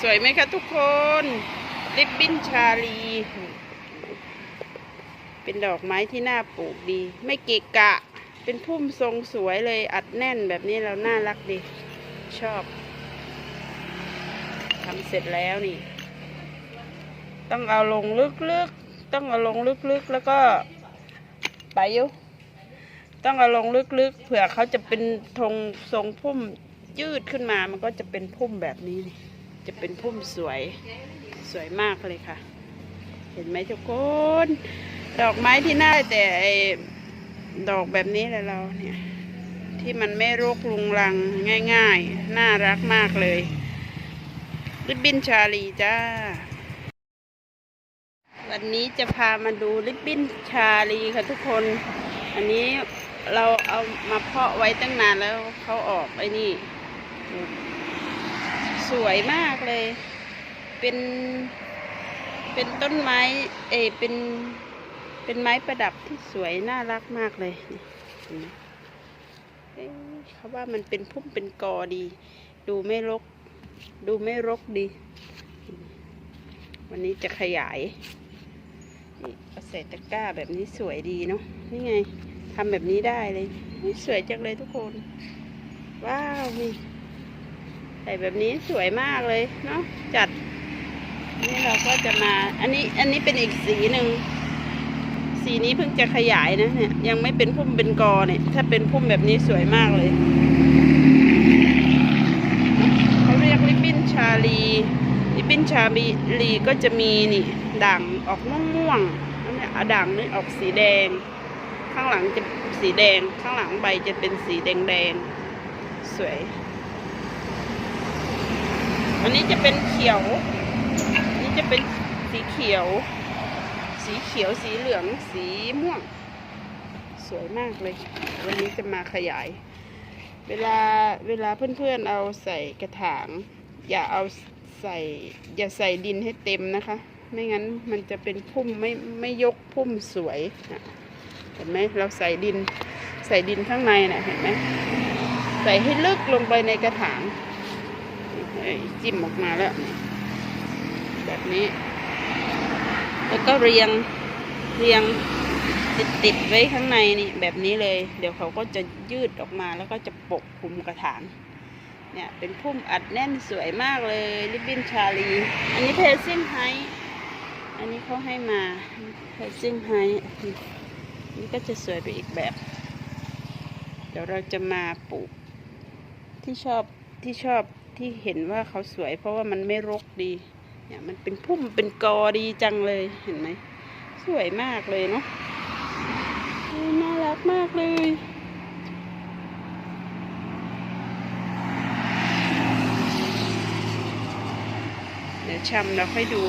สวยไหมคะทุกคน ริบบิ้นชาลี เป็นดอกไม้ที่น่าปลูกดี ไม่เกะกะ เป็นพุ่มทรงสวยเลยอัดแน่นแบบนี้เราน่ารักดี ชอบทำเสร็จแล้วนี่ ต้องเอาลงลึกๆ ต้องเอาลงลึกๆ แล้วก็ไปยุต้องเอาลงลึกๆ เผื่อเขาจะเป็นธงทรงพุ่มยืดขึ้นมา มันก็จะเป็นพุ่มแบบนี้นี่ จะเป็นพุ่มสวยสวยมากเลยค่ะ เห็นไหมทุกคน ดอกไม้ที่น่าแต่ไอดอกแบบนี้แหละเราเนี่ย ที่มันไม่รกลุงรังง่าย ๆ น่ารักมากเลยริบบินชาลีจ้า วันนี้จะพามาดูริบบินชาลีค่ะทุกคน อันนี้เราเอามาเพาะไว้ตั้งนานแล้วเขาออกไอ้นี่ วยมากเลย เป็น เป็นต้นไม้ เอเป็น เป็นไม้ประดับที่สวยน่ารักมากเลยเห็นไหมเขาว่ามันเป็นพุ่มเป็นกอดี ดูไม่รก ดูไม่รกดี วันนี้จะขยายเอาใส่ตะกร้าแบบนี้สวยดีเนาะ นี่ไงทำแบบนี้ได้เลยอุ๊ยสวยจังเลยทุกคน ว้าวนี่ ใส่แบบนี้สวยมากเลยเนาะจัดนี่เราก็จะมา อันนี้อันนี้เป็นอีกสีหนึ่งสีนี้เพิ่งจะขยายนะเนี่ยยังไม่เป็นพุ่มเป็นกอเนี่ย ถ้าเป็นพุ่มแบบนี้สวยมากเลยเขาเรียกริบบิ้นชาลีริบบิ้นชาลีก็จะมีนี่ด่างออกม่วงๆนั่นเนี่ยอด่างนี่ออกสีแดง ข้างหลังจะสีแดงข้างหลังใบจะเป็นสีแดงๆสวย อันนี้จะเป็นเขียวนนี้จะเป็นสีเขียว สีเขียว สีเหลือง สีม่วง สวยมากเลย วันนี้จะมาขยาย เวลาเวลาเพื่อนๆเอาใส่กระถาง อย่าเอาใส่ อย่าใส่ดินให้เต็มนะคะ ไม่งั้นมันจะเป็นพุ่มไม่ไม่ยกพุ่มสวยนะเห็นไหมเราใส่ดินใส่ดินข้างในนะเห็นไหมใส่ให้ลึกลงไปในกระถาง จิ้มออกมาแล้ว แบบนี้ แล้วก็เรียงเรียงติดติดไว้ข้างในนี่แบบนี้เลย เดี๋ยวเขาก็จะยืดออกมาแล้วก็จะปกคลุมกระถางเนี่ยเป็นพุ่มอัดแน่นสวยมากเลยริบบิ้นชาลี อันนี้เพซซิ่งไฮอันนี้เขาให้มาเพซซิ่งไฮนี่ก็จะสวยไปอีกแบบ เดี๋ยวเราจะมาปลูกที่ชอบที่ชอบ ที่เห็นว่าเขาสวย เพราะว่ามันไม่รกดี เนี่ยมันเป็นพุ่มเป็นกอดีจังเลยเห็นไหม สวยมากเลยเนาะน่ารักมากเลยเดี๋ยวชำเราค่อยดู